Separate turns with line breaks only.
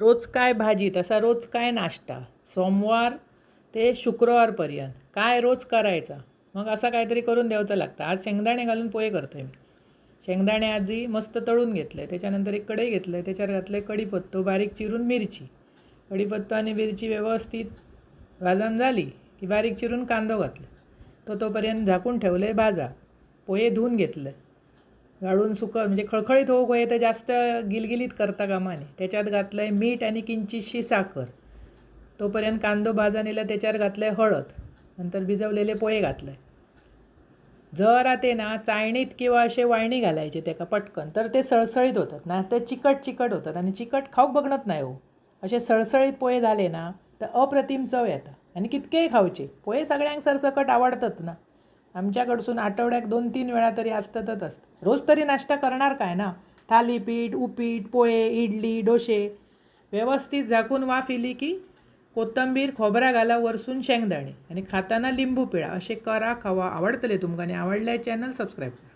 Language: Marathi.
रोज काय भाजी तसा रोज काय नाश्ता? सोमवार ते शुक्रवारपर्यंत. काय रोज करायचा? मग असा काहीतरी करून द्यायचं लागतं. आज शेंगदाणे घालून पोहे करतो आहे मी. शेंगदाणे आधी मस्त तळून घेतले. त्याच्यानंतर एक कढई घेतलं आहे त्याच्यावर घातलं कढीपत्तो बारीक चिरून मिरची. कढीपत्तो आणि मिरची व्यवस्थित भाजून झाली की बारीक चिरून कांदो घातला. तो तोपर्यंत झाकून ठेवलं आहे भाजा. पोहे धुवून घेतलं गाळून सुकं म्हणजे खळखळीत होऊ पोहे तर जास्त गिलगिलीत करता कामा नये. त्याच्यात घातलं आहे मीठ आणि किंचितशी साखर. तोपर्यंत कांदो भाजा त्याच्यावर घातलं आहे हळद. नंतर भिजवलेले पोहे घातले जरा ते ना चाळणीत किंवा असे वाळणी घालायचे त्याका पटकन तर ते सळसळीत होतात. ना ते चिकट चिकट होतात आणि चिकट खाऊक बघणत नाही हो. असे सळसळीत पोहे झाले ना तर अप्रतिम चव येतात आणि कितकेही खावचे पोहे सगळ्यांक सरसकट आवडतात ना. आमच्याकडसून आठवड्याक दोन तीन वेळा तरी असतातच असतं. रोज तरी नाश्ता करणार काय ना? थालीपीठ उपीट पोहे इडली डोसे. व्यवस्थित झाकून वाफ इली की कोथंबीर खोबरा घाला वरसून शेंगदाणे. आणि खाताना लिंबू पिळा. असे करा खावा. आवडतले तुमकां आणि आवडल्या चॅनल सबस्क्राईब करा.